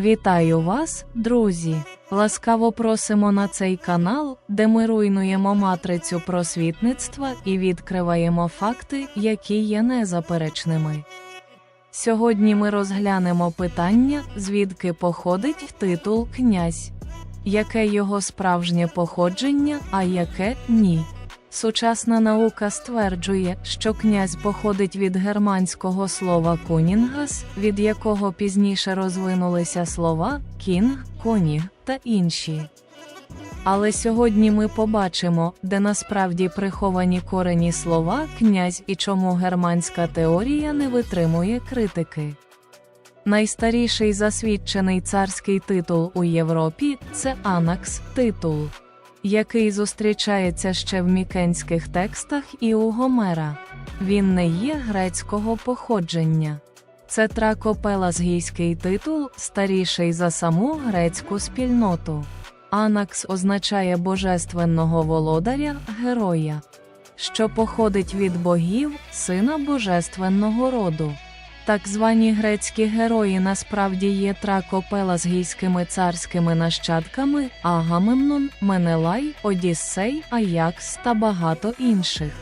Вітаю вас, друзі! Ласкаво просимо на цей канал, де ми руйнуємо матрицю просвітництва і відкриваємо факти, які є незаперечними. Сьогодні ми розглянемо питання, звідки походить титул князь, яке його справжнє походження, а яке ні. Сучасна наука стверджує, що князь походить від германського слова кунінгас, від якого пізніше розвинулися слова кінг, коніг та інші. Але сьогодні ми побачимо, де насправді приховані корені слова князь і чому германська теорія не витримує критики. Найстаріший засвідчений царський титул у Європі це анакс титул який зустрічається ще в мікенських текстах і у Гомера. Він не є грецького походження. Це тракопелазгійський титул, старіший за саму грецьку спільноту. Анакс означає божественного володаря, героя, що походить від богів, сина божественного роду. Так звані грецькі герої насправді є тракопелазгійськими царськими нащадками Агамемнон, Менелай, Одіссей, Аякс та багато інших.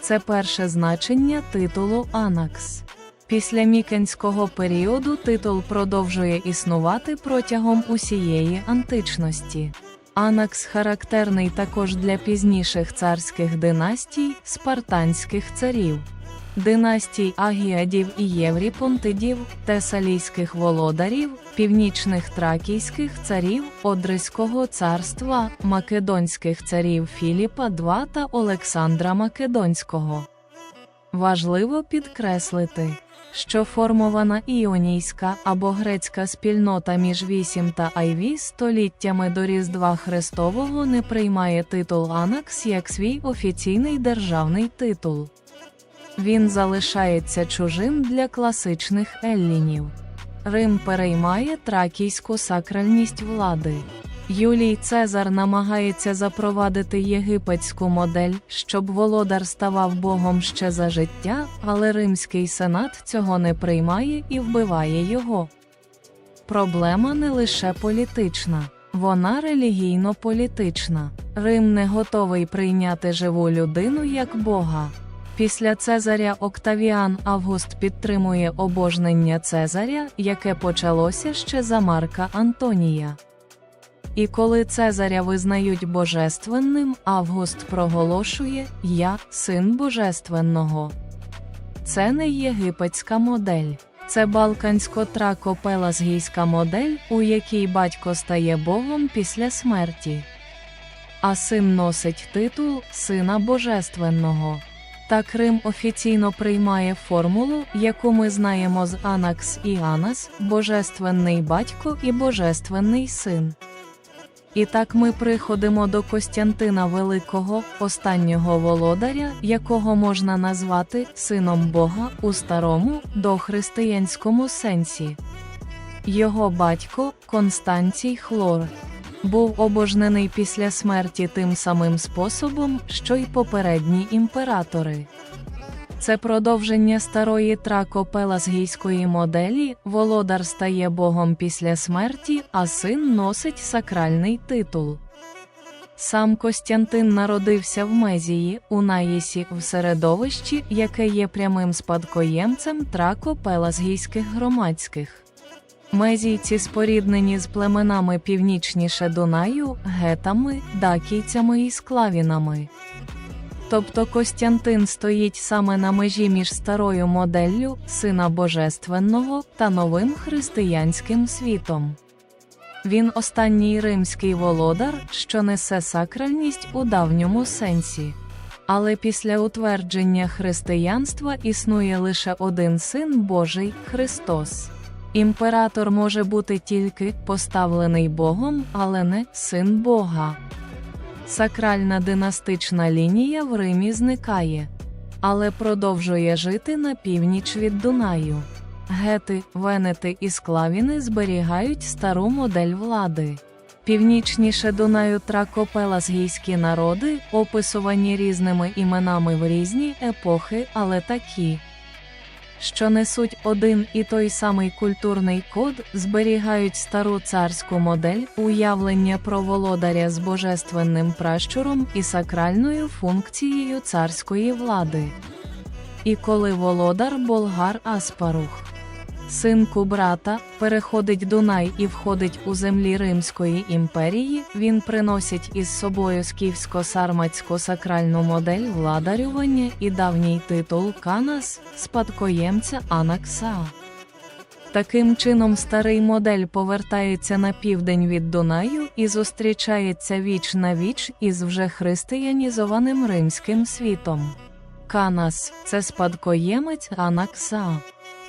Це перше значення титулу Анакс. Після мікенського періоду титул продовжує існувати протягом усієї античності. Анакс характерний також для пізніших царських династій, спартанських царів династій Агіадів і Євріпонтидів, Тесалійських володарів, північних тракійських царів, Одризького царства, Македонських царів Філіпа II та Олександра Македонського. Важливо підкреслити, що формована іонійська або грецька спільнота між 8 та Айві століттями до Різдва Христового не приймає титул Анакс як свій офіційний державний титул він залишається чужим для класичних еллінів. Рим переймає тракійську сакральність влади. Юлій Цезар намагається запровадити єгипетську модель, щоб володар ставав богом ще за життя, але Римський сенат цього не приймає і вбиває його. Проблема не лише політична, вона релігійно-політична. Рим не готовий прийняти живу людину як Бога. Після Цезаря Октавіан Август підтримує обожнення Цезаря, яке почалося ще за Марка Антонія. І коли Цезаря визнають божественним, Август проголошує Я син Божественного. Це не єгипетська модель, це балкансько-тракопелазгійська модель, у якій батько стає Богом після смерті, а син носить титул Сина Божественного. Так Рим офіційно приймає формулу, яку ми знаємо з Анакс і Анас, Божественний батько і Божественний син. І так ми приходимо до Костянтина Великого, останнього володаря, якого можна назвати сином Бога у старому дохристиянському сенсі. Його батько Констанцій Хлор був обожнений після смерті тим самим способом, що й попередні імператори. Це продовження старої тракопелазгійської моделі, володар стає богом після смерті, а син носить сакральний титул. Сам Костянтин народився в Мезії, у Наїсі, в середовищі, яке є прямим спадкоємцем тракопелазгійських громадських. Мезійці споріднені з племенами північніше Дунаю, гетами, дакійцями і склавінами. Тобто Костянтин стоїть саме на межі між старою моделлю Сина Божественного та новим християнським світом. Він останній римський володар, що несе сакральність у давньому сенсі. Але після утвердження християнства існує лише один син Божий Христос. Імператор може бути тільки поставлений Богом, але не син Бога. Сакральна династична лінія в Римі зникає, але продовжує жити на північ від Дунаю. Гети, Венети і Склавіни зберігають стару модель влади. Північніше Дунаю тракопелазгійські народи, описувані різними іменами в різні епохи, але такі що несуть один і той самий культурний код, зберігають стару царську модель уявлення про володаря з божественним пращуром і сакральною функцією царської влади. І коли володар болгар Аспарух, син Кубрата, переходить Дунай і входить у землі Римської імперії, він приносить із собою скіфсько-сарматську сакральну модель владарювання і давній титул Канас, спадкоємця Анакса. Таким чином старий модель повертається на південь від Дунаю і зустрічається віч на віч із вже християнізованим римським світом. Канас це спадкоємець Анакса.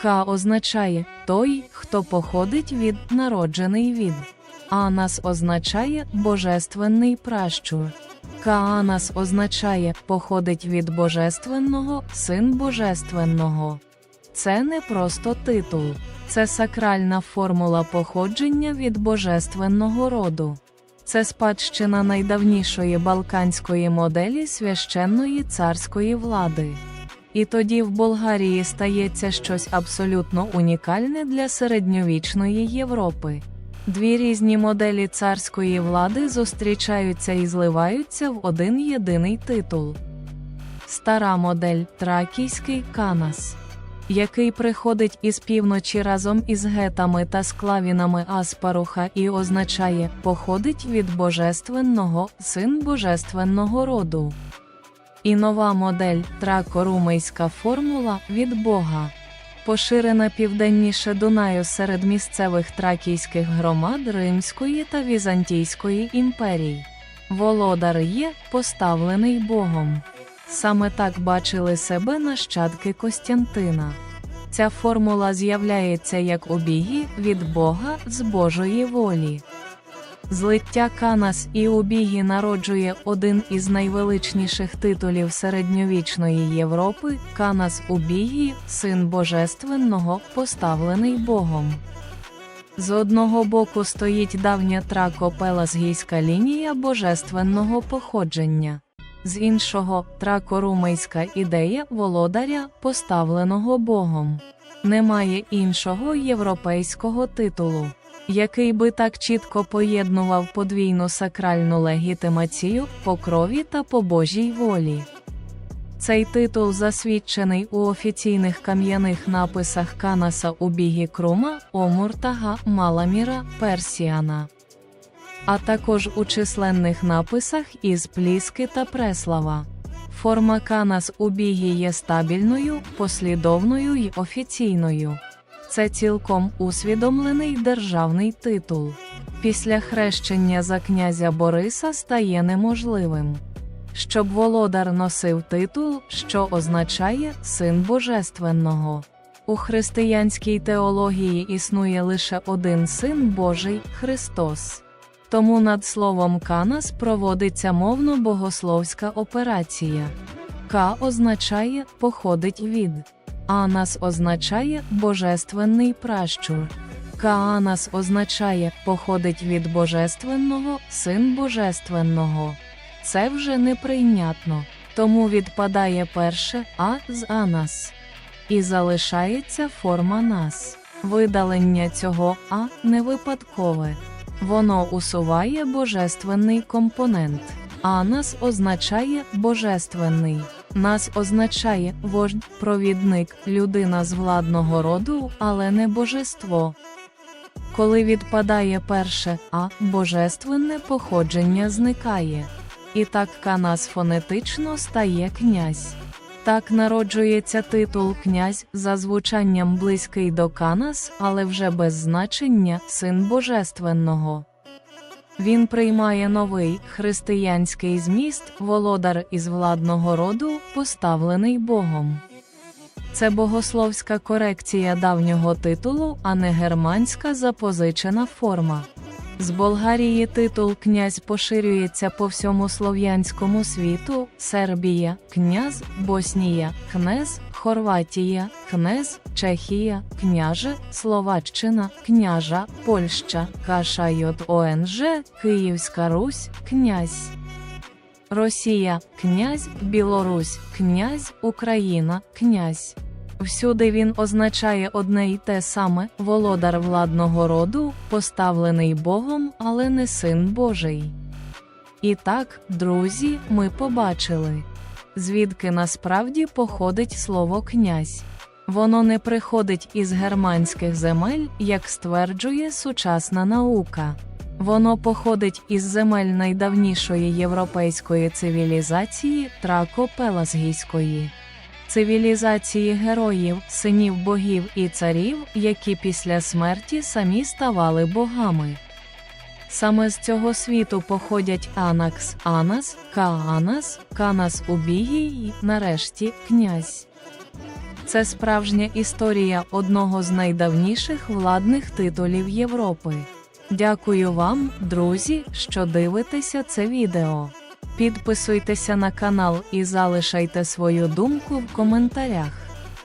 Ка означає той, хто походить від народжений від. Анас означає божественний пращур. Каанас означає походить від божественного, син божественного. Це не просто титул, це сакральна формула походження від божественного роду. Це спадщина найдавнішої балканської моделі священної царської влади. І тоді в Болгарії стається щось абсолютно унікальне для середньовічної Європи. Дві різні моделі царської влади зустрічаються і зливаються в один єдиний титул. Стара модель Тракійський Канас, який приходить із півночі разом із гетами та склавінами Аспаруха і означає походить від божественного, син божественного роду. І нова модель тракорумейська формула від Бога. Поширена південніше Дунаю серед місцевих тракійських громад Римської та Візантійської імперій. Володар є поставлений Богом. Саме так бачили себе нащадки Костянтина. Ця формула з'являється як у бігі від Бога з Божої волі. Злиття Канас і Убігі народжує один із найвеличніших титулів середньовічної Європи Канас Убігі, син Божественного, поставлений Богом. З одного боку стоїть давня трако-пеласгійська лінія божественного походження, з іншого трако-румейська ідея володаря, поставленого Богом. Немає іншого європейського титулу який би так чітко поєднував подвійну сакральну легітимацію по крові та по Божій волі. Цей титул засвідчений у офіційних кам'яних написах Канаса у бігі Крума, Омуртага, Маламіра, Персіана, а також у численних написах із Пліски та Преслава. Форма Канас у бігі є стабільною, послідовною й офіційною. Це цілком усвідомлений державний титул. Після хрещення за князя Бориса стає неможливим, щоб володар носив титул, що означає син Божественного. У християнській теології існує лише один син Божий Христос. Тому над словом Канас проводиться мовно-богословська операція. К означає походить від. Анас означає божественний пращур. Каанас означає походить від божественного, син божественного. Це вже неприйнятно, тому відпадає перше А з Анас. І залишається форма нас. Видалення цього А не випадкове. Воно усуває божественний компонент. Анас означає божественний. Нас означає вождь, провідник, людина з владного роду, але не божество. Коли відпадає перше А, божественне походження зникає. І так канас фонетично стає князь. Так народжується титул князь за звучанням близький до канас, але вже без значення син божественного. Він приймає новий християнський зміст, володар із владного роду, поставлений Богом. Це богословська корекція давнього титулу, а не германська запозичена форма. З Болгарії титул князь поширюється по всьому слов'янському світу: Сербія, князь, Боснія, кнез, Хорватія, кнез, Чехія, княже, Словаччина, княжа, Польща, Каша ЙОНЖ, Київська Русь, князь. Росія, князь, Білорусь, князь, Україна, князь. Всюди він означає одне й те саме володар владного роду, поставлений Богом, але не син Божий. І так, друзі, ми побачили, звідки насправді походить слово князь. Воно не приходить із германських земель, як стверджує сучасна наука. Воно походить із земель найдавнішої європейської цивілізації трако-пеlasгійської. Цивілізації героїв, синів богів і царів, які після смерті самі ставали богами. Саме з цього світу походять Анакс, Анас, Каанас, Канас Убігій і, нарешті, князь. Це справжня історія одного з найдавніших владних титулів Європи. Дякую вам, друзі, що дивитеся це відео. Підписуйтеся на канал і залишайте свою думку в коментарях.